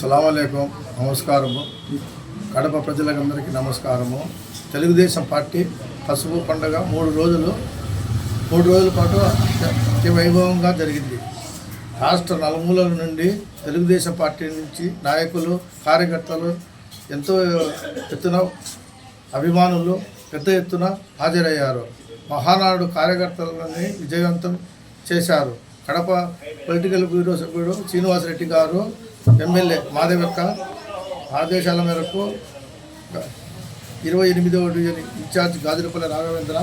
సలాంకం నమస్కారము. కడప ప్రజలందరికీ నమస్కారము. తెలుగుదేశం పార్టీ పసుపు పండుగ మూడు రోజులు మూడు రోజుల పాటు అత్య వైభవంగా జరిగింది. రాష్ట్ర నలుమూలల నుండి తెలుగుదేశం పార్టీ నుంచి నాయకులు కార్యకర్తలు ఎంతో ఎత్తున అభిమానులు పెద్ద ఎత్తున హాజరయ్యారు. మహానాడు కార్యకర్తలని విజయవంతం చేశారు. కడప పొలిటికల్ బ్యూరో సభ్యుడు శ్రీనివాసరెడ్డి గారు ఎమ్మెల్యే మాధవక్క ఆదేశాల మేరకు ఇరవై ఎనిమిదవ డివిజన్ ఇన్ఛార్జ్ గాజులపల్లి రాఘవేంద్ర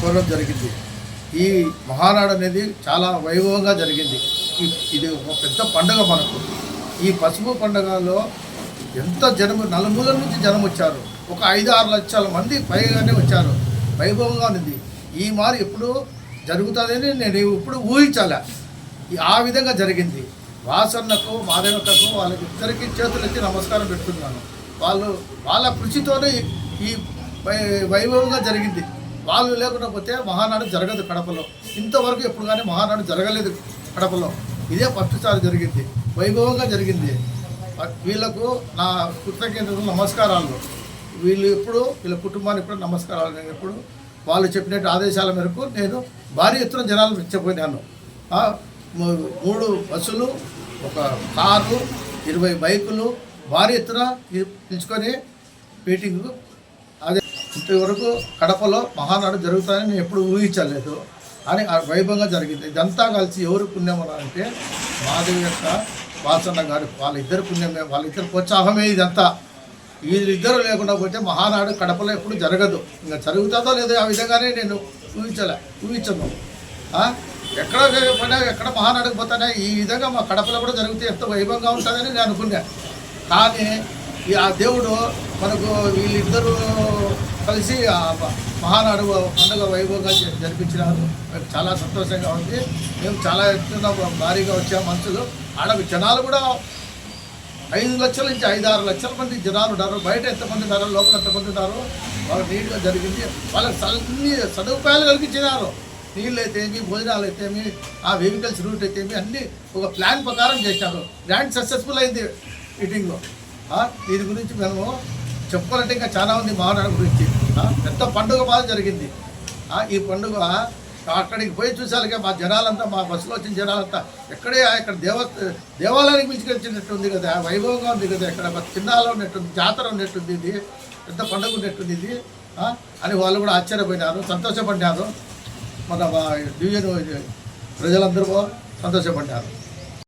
కోరడం జరిగింది. ఈ మహానాడు అనేది చాలా వైభవంగా జరిగింది. ఇది ఒక పెద్ద పండుగ మనకు. ఈ పసుపు పండుగలో ఎంత జనం నలుమూలల నుంచి జనం వచ్చారు. ఒక ఐదు ఆరు లక్షల మంది పైగానే వచ్చారు. వైభవంగా ఉంది. ఈ మారి ఎప్పుడు జరుగుతుందని నేను ఇప్పుడు ఊహించాల? ఆ విధంగా జరిగింది. వాసన్నకు మాధవకకు వాళ్ళకి ఇద్దరికి చేతులు ఎత్తి నమస్కారం పెడుతున్నాను. వాళ్ళు వాళ్ళ కృషితోనే ఈ- వై- వైభవంగా జరిగింది. వాళ్ళు లేకుండా పోతే మహానాడు జరగదు కడపలో. ఇంతవరకు ఎప్పుడు కానీ మహానాడు జరగలేదు కడపలో. ఇదే ఫస్ట్సారి జరిగింది. వైభవంగా జరిగింది. వీళ్ళకు నా కృతజ్ఞతలు నమస్కారాలు. వీళ్ళు ఎప్పుడు వీళ్ళ కుటుంబానికి కూడా నమస్కారాలు. నేను ఎప్పుడు వాళ్ళు చెప్పినట్టు ఆదేశాల మేరకు నేను భారీ ఎత్తున జనాలు ఇచ్చపోయినాను మూ- మూడు బస్సులు ఒక కారు ఇరవై బైకులు భారీ ఎత్తున పిలుచుకొని మీటింగ్ అదే ఇంతవరకు కడపలో మహానాడు జరుగుతాయని నేను ఎప్పుడు ఊహించలేదు. అని ఆ వైభవంగా జరిగింది. ఇదంతా కలిసి ఎవరు పుణ్యం అంటే మాధవి యొక్క వాసన్న గారు. వాళ్ళిద్దరు పుణ్యమే. వాళ్ళిద్దరు ప్రోత్సాహమే ఇదంతా. వీళ్ళిద్దరూ లేకుండా పోతే మహానాడు కడపలో ఎప్పుడు జరగదు. ఇంకా జరుగుతుందో లేదో ఆ విధంగానే నేను ఊహించలే ఊహించను. ఎక్కడ పోయినా ఎక్కడ మహానాడుకు పోతానే ఈ విధంగా మా కడపలో కూడా జరిగితే ఎంత వైభవంగా ఉంటుందని నేను అనుకున్నా. కానీ ఈ ఆ దేవుడు మనకు వీళ్ళిద్దరూ కలిసి ఆ మహానాడు పండుగ వైభవంగా జ- జరిపించినారు. నాకు చాలా సంతోషంగా ఉంది. మేము చాలా ఎత్తున భారీగా వచ్చాం మనుషులు. ఆడ జనాలు కూడా ఐదు లక్షల నుంచి ఐదు ఆరు లక్షల మంది జనాలు ఉన్నారు. బయట ఎంతమంది ఉన్నారు లోపల ఎంతమంది ఉన్నారు వాళ్ళు నీట్గా జరిగింది. వాళ్ళకి అన్ని సదుపాయాలు కల్పించినారు. నీళ్ళు అయితేమి భోజనాలు అయితేమి ఆ వెహికల్స్ రూట్ అయితేమి అన్నీ ఒక ప్లాన్ ప్రకారం చేశారు. గ్రాండ్ సక్సెస్ఫుల్ అయింది మీటింగ్లో దీని గురించి మేము చెప్పుకోవాలంటే ఇంకా చాలా ఉంది మహానాడు గురించి. పెద్ద పండుగ బాగా జరిగింది. ఈ పండుగ అక్కడికి పోయి చూసాలిగా మా జనాలంతా మా బస్సులో వచ్చిన జనాలంతా ఎక్కడే ఇక్కడ దేవ దేవాలయానికి పిలుచుకొచ్చినట్టు ఉంది కదా వైభవంగా ఉంది కదా ఇక్కడ చిన్నాలో ఉన్నట్టుంది జాతర ఉన్నట్టుంది ఇది పెద్ద పండుగ ఉన్నట్టుంది ఇది అని వాళ్ళు కూడా ఆశ్చర్యపోయినారు సంతోషపడ్డారు. మన మా డివిజన్ ప్రజలందరూ సంతోషపడ్డారు.